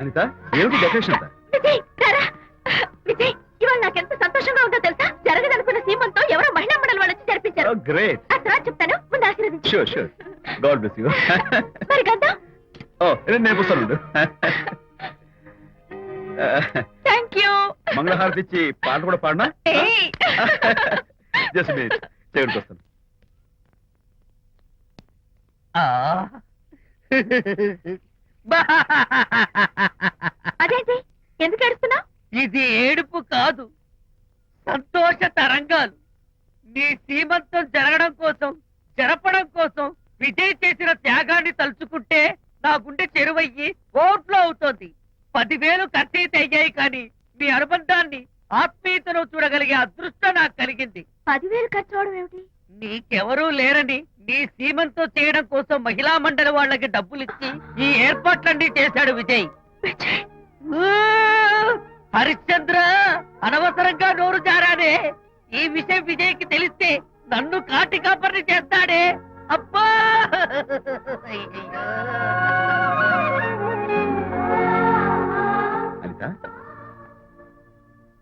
అనిత ఏమిటి డెకరేషన్ అంతా? విజయ్ రారా. విజయ్ ఇవాళ నాకెంత సంతోషంగా ఉందో తెలుసా? జరగదనుకున్న సీమంతో ఎవరో మహిళా మండలి వాళ్ళు వచ్చి జరిపించారు గ్రేట్ ఆ తర్వాత చెప్తాను ముందు ఆశీర్వదించు. Sure sure God bless you మరి గంధం? ఓ నేను వస్తాను. థ్యాంక్ యూ మంగళహారతి ఇచ్చి పాట కూడా పాడనా? జస్ట్ మినిట్ వస్తాను. ఏడుస్తున్నావు ఇది ఏడుపు కాదు. సంతోష తరంగాలు. నీ సీమంతం జరగడం కోసం జరపడం కోసం విజయ్ చేసిన త్యాగాన్ని తలుచుకుంటే నా గుండె చెరువయ్యి ఓట్లో అవుతోంది. పదివేలు ఖర్చయితే అయ్యాయి కానీ మీ అనుబంధాన్ని ఆత్మీయతను చూడగలిగే అదృష్టం నాకు కలిగింది. పదివేలు ఖర్చు అవడం ఏమిటి? నీకెవరూ లేరని నీ సీమంతో చేయడం కోసం మహిళా మండలి వాళ్ళకి డబ్బులిచ్చి ఈ ఏర్పాట్లన్నీ చేశాడు విజయ్. విజయ్. ఊ! దూరంగా నోరు జారానే ఈ విషయం విజయ్కి తెలిస్తే నన్ను కాటి కాపర్ని చేస్తాడే. అబ్బా! అనిత